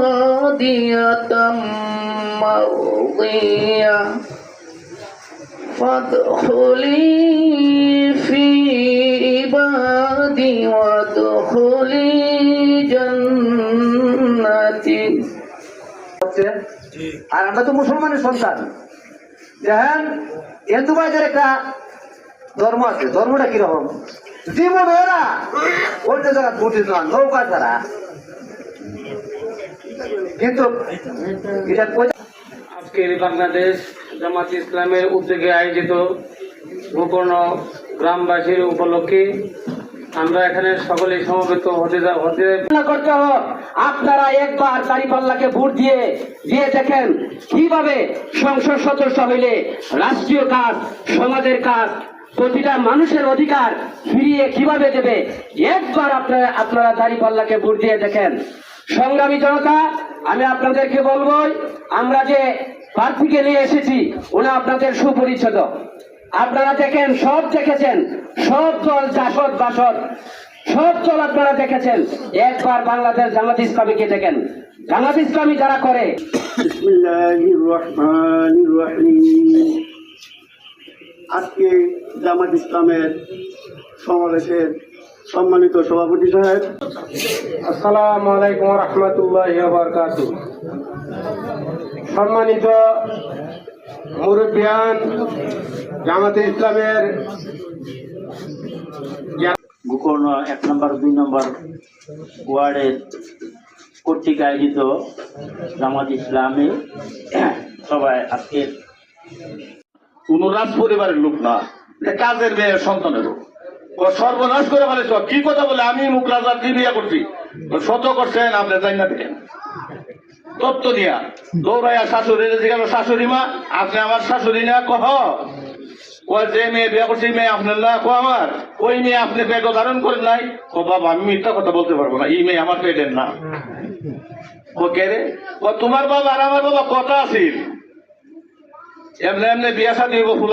راضية مرضية فادخلي في عبادي وادخلي جنتي হচ্ছে আর আমরা তো মুসলমানের সন্তান দেখেন হিন্দু ভাইদের একটা ধর্ম আছে ধর্মটা কিরকম জীবন ওরা অন্য জায়গা ঘুরতে না নৌকা ছাড়া কিন্তু এটা আজকের বাংলাদেশ জামাত ইসলামের উদ্যোগে আয়োজিত গোকর্ণ গ্রামবাসীর উপলক্ষে আমরা এখানে সকলে সমবেত হতে হতে করতে হবে। আপনারা একবার দাঁড়িপাল্লাকে ভোট দিয়ে দিয়ে দেখেন কীভাবে সংসদ সদস্য হইলে রাষ্ট্রীয় কাজ সমাজের কাজ প্রতিটা মানুষের অধিকার ফিরিয়ে কীভাবে দেবে? একবার আপনারা আপনারা দাঁড়িপাল্লাকে ভোট দিয়ে দেখেন। সংগ্রামী জনতা, আমি আপনাদেরকে বলব আমরা যে প্রার্থীকে নিয়ে এসেছি, উনি আপনাদের সুপরিচিত আপনারা দেখেন, সব দেখেছেন, সব দল জাসদ বাসদ, সব দল আপনারা দেখেছেন। একবার বাংলাদেশ জামাত ইসলামীকে দেখেন। জামাত ইসলামী যারা করে আজকে জামাত ইসলামের সমাবেশের সম্মানিত সভাপতি সাহেব। আসসালামু আলাইকুম রহমতুল্লাহ বারকাত সম্মানিত মুরব্বিয়ান জামাতে ইসলামের গোকর্ণ এক নম্বর দুই নম্বর ওয়ার্ডের কর্তৃক আয়োজিত জামাত ইসলামী সবাই আজকে কোন রাজ পরিবারের লোক না কাজের মেয়ের সন্তানের সর্বনাশ করে ফেলেছ। কি কথা বলে? আমি মুখ রাজার কি বিয়া করছি। শত করছেন, আপনি জানি না দেখেন। তত্ত্ব নিয়া। দৌড়াইয়া শাশুড়ি জিজ্ঞাসা শাশুড়ি মা, আপনি আমার শাশুড়ি না, কহ? যে মেয়ে বিয়া করছি মেয়ে আপনার না কো আমার? ওই মেয়ে আপনি পেট ধারণ করেন নাই? ও বাবা, আমি মিথ্যা কথা বলতে পারব না, এই মেয়ে আমার পেটের না। ও কে রে? ও তোমার বাবা আর আমার বাবা কথা আছিল। এমনি এমনি বিয়া ফুলা